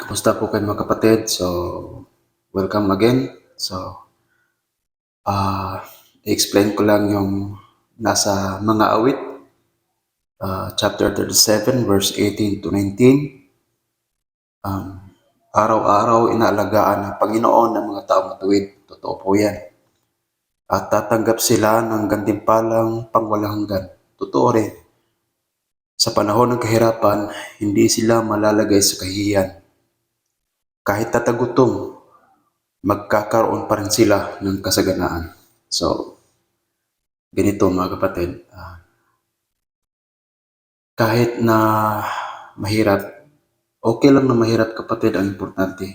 Kumusta po kayo mga kapatid? So, welcome again. So, ah, i-explain ko lang yung nasa mga awit, ah, chapter 37, verse 18 to 19. Um, araw-araw inaalagaan ng Panginoon ng mga tao matuwid. Totoo po yan. At tatanggap sila ng gantimpalang pangwalang hanggan. Totoo rin. Sa panahon ng kahirapan, hindi sila malalagay sa kahihiyan kahit tatagutom, magkakaroon pa rin sila ng kasaganaan. So, ganito mga kapatid, ah, kahit na mahirap, okay lang na mahirap kapatid, ang importante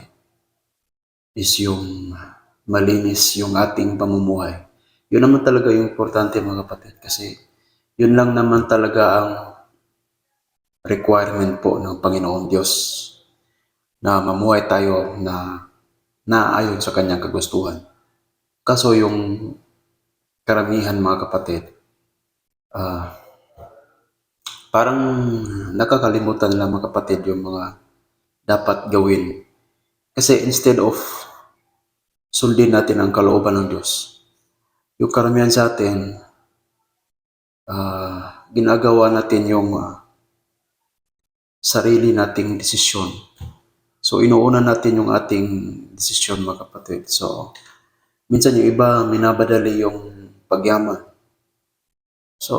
is yung malinis yung ating pamumuhay. Yun naman talaga yung importante mga kapatid kasi yun lang naman talaga ang requirement po ng Panginoon Diyos na mamuhay tayo na naayon sa kanyang kagustuhan. Kaso yung karamihan mga kapatid, ah, parang nakakalimutan lang mga kapatid yung mga dapat gawin. Kasi instead of sundin natin ang kalooban ng Diyos, yung karamihan sa atin, ah, ginagawa natin yung ah, sarili nating desisyon. So, inuuna natin yung ating desisyon mga kapatid. So, minsan yung iba, minabadali yung pagyaman. So,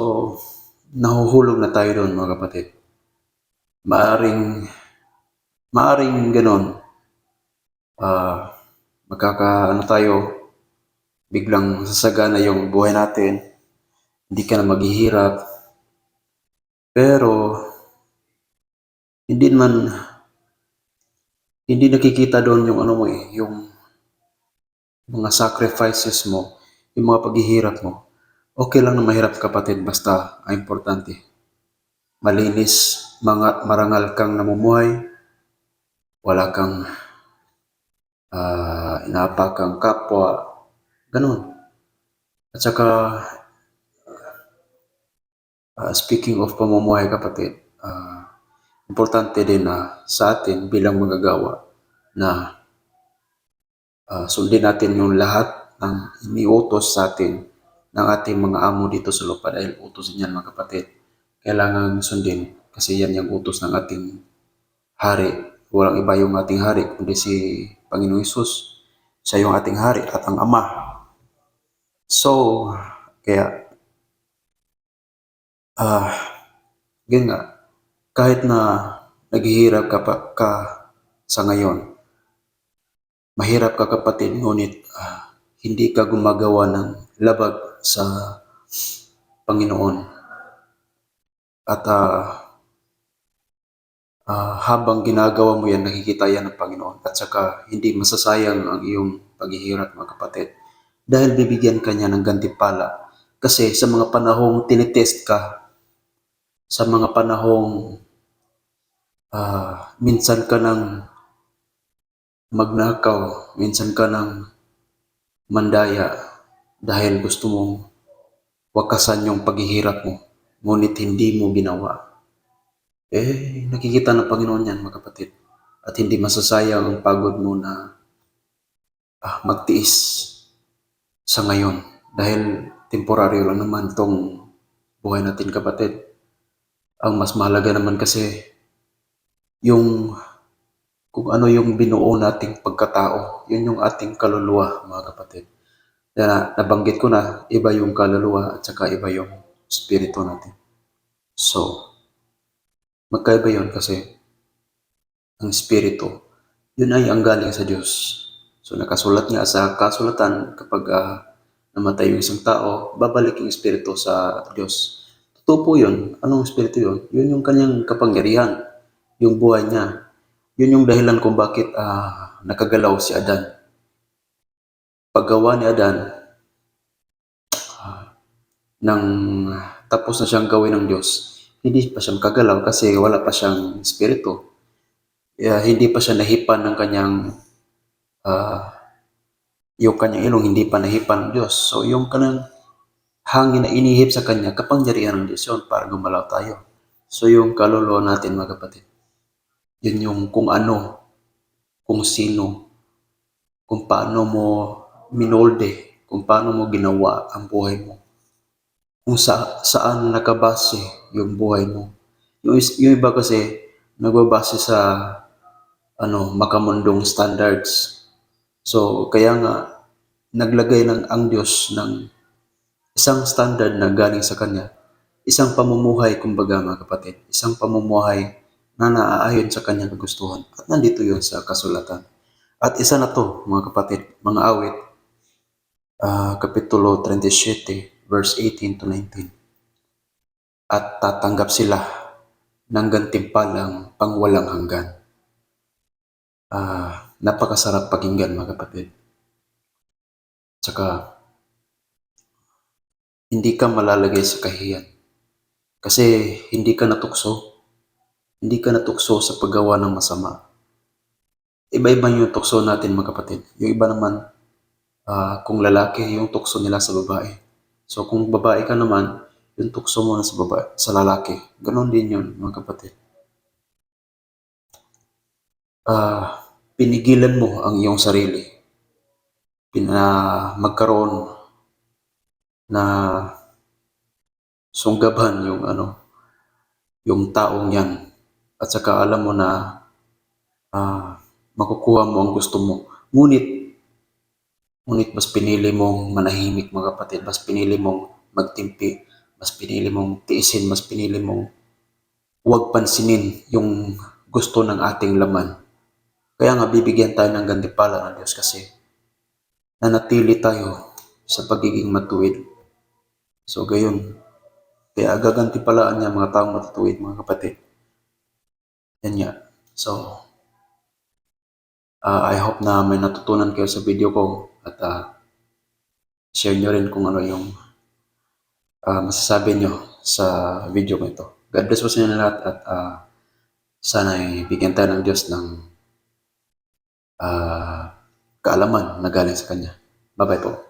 nahuhulog na tayo doon mga kapatid. Maaring, maaring ganon. Ah, magkaka, ano tayo, biglang sasagana yung buhay natin. Hindi ka na maghihirap. Pero, hindi man hindi nakikita doon yung ano mo eh, yung mga sacrifices mo, yung mga paghihirap mo. Okay lang na mahirap kapatid, basta ang importante. Malinis, mga marangal kang namumuhay, wala kang uh, inaapakang kapwa, ganun. At saka, uh, speaking of pamumuhay kapatid, uh, importante din na sa atin bilang magagawa na uh, sundin natin yung lahat ng iniutos sa atin ng ating mga amo dito sa lupa dahil utos niyan mga kapatid. Kailangan sundin kasi yan yung utos ng ating hari. Walang iba yung ating hari kundi si Panginoong Isus. Siya yung ating hari at ang Ama. So, kaya, ah, uh, ganyan nga, kahit na naghihirap ka, pa, ka sa ngayon, mahirap ka kapatid, ngunit uh, hindi ka gumagawa ng labag sa Panginoon. At uh, uh, habang ginagawa mo yan, nakikita yan ng Panginoon. At saka hindi masasayang ang iyong paghihirap mga kapatid. Dahil bibigyan ka niya ng gantipala. Kasi sa mga panahong tinitest ka, sa mga panahong uh, minsan ka nang magnakaw, minsan ka nang mandaya dahil gusto mong wakasan yung paghihirap mo, ngunit hindi mo ginawa. Eh, nakikita ng Panginoon yan, mga kapatid. At hindi masasayang ang pagod mo na ah, magtiis sa ngayon. Dahil temporaryo lang naman tong buhay natin, kapatid. Ang mas mahalaga naman kasi yung kung ano yung binuo nating pagkatao. Yun yung ating kaluluwa, mga kapatid. Kaya nabanggit ko na, iba yung kaluluwa at saka iba yung spirito natin. So, magkaiba yun kasi ang spirito, yun ay ang galing sa Diyos. So, nakasulat nga sa kasulatan kapag uh, namatay yung isang tao, babalik yung spirito sa Diyos. Totoo po yun. Anong spirito yun? Yun yung kanyang kapangyarihan yung buhay niya. Yun yung dahilan kung bakit uh, nakagalaw si Adan. Paggawa ni Adan, uh, nang tapos na siyang gawin ng Diyos, hindi pa siya makagalaw kasi wala pa siyang espiritu. Uh, hindi pa siya nahipan ng kanyang uh, yung kanyang ilong hindi pa nahipan ng Diyos. So yung kanang hangin na inihip sa kanya, kapangyarihan ng Diyos yun para gumalaw tayo. So yung kaluluwa natin mga kapatid yun yung kung ano kung sino, kung paano mo minolde, kung paano mo ginawa ang buhay mo, kung sa, saan nakabase yung buhay mo. Yung, yung iba kasi nagbabase sa ano makamundong standards. So kaya nga naglagay ng ang Diyos ng isang standard na galing sa Kanya. Isang pamumuhay, kumbaga mga kapatid. Isang pamumuhay na naaayon sa Kanyang kagustuhan. At nandito yun sa kasulatan. At isa na to, mga kapatid, mga awit, ah, Kapitulo 37, verse 18 to 19. At tatanggap sila ng gantimpalang pangwalang hanggan. Ah, napakasarap pakinggan mga kapatid. Tsaka, hindi ka malalagay sa kahiyan. Kasi hindi ka natukso. Hindi ka natukso sa paggawa ng masama. Iba-iba yung tukso natin mga kapatid. Yung iba naman, ah, kung lalaki, yung tukso nila sa babae. So kung babae ka naman, yung tukso mo na sa babae, sa lalaki. Ganon din yun mga kapatid. Ah, pinigilan mo ang iyong sarili. Pina, magkaroon na sunggaban yung ano, yung taong yan. At saka alam mo na ah, makukuha mo ang gusto mo. Ngunit, ngunit mas pinili mong manahimik mga kapatid, mas pinili mong magtimpi, mas pinili mong tiisin, mas pinili mong huwag pansinin yung gusto ng ating laman. Kaya nga bibigyan tayo ng gandipala ng Diyos kasi nanatili tayo sa pagiging matuwid. So gayon, kaya gagantipalaan niya mga taong matutuwid mga kapatid. Yan nga. So, ah, I hope na may natutunan kayo sa video ko at ah, share nyo rin kung ano yung ah, masasabi nyo sa video ko ito. God bless po sa inyo lahat at ah, sana ay tayo ng Diyos ng ah, kaalaman na galing sa Kanya. Bye-bye po.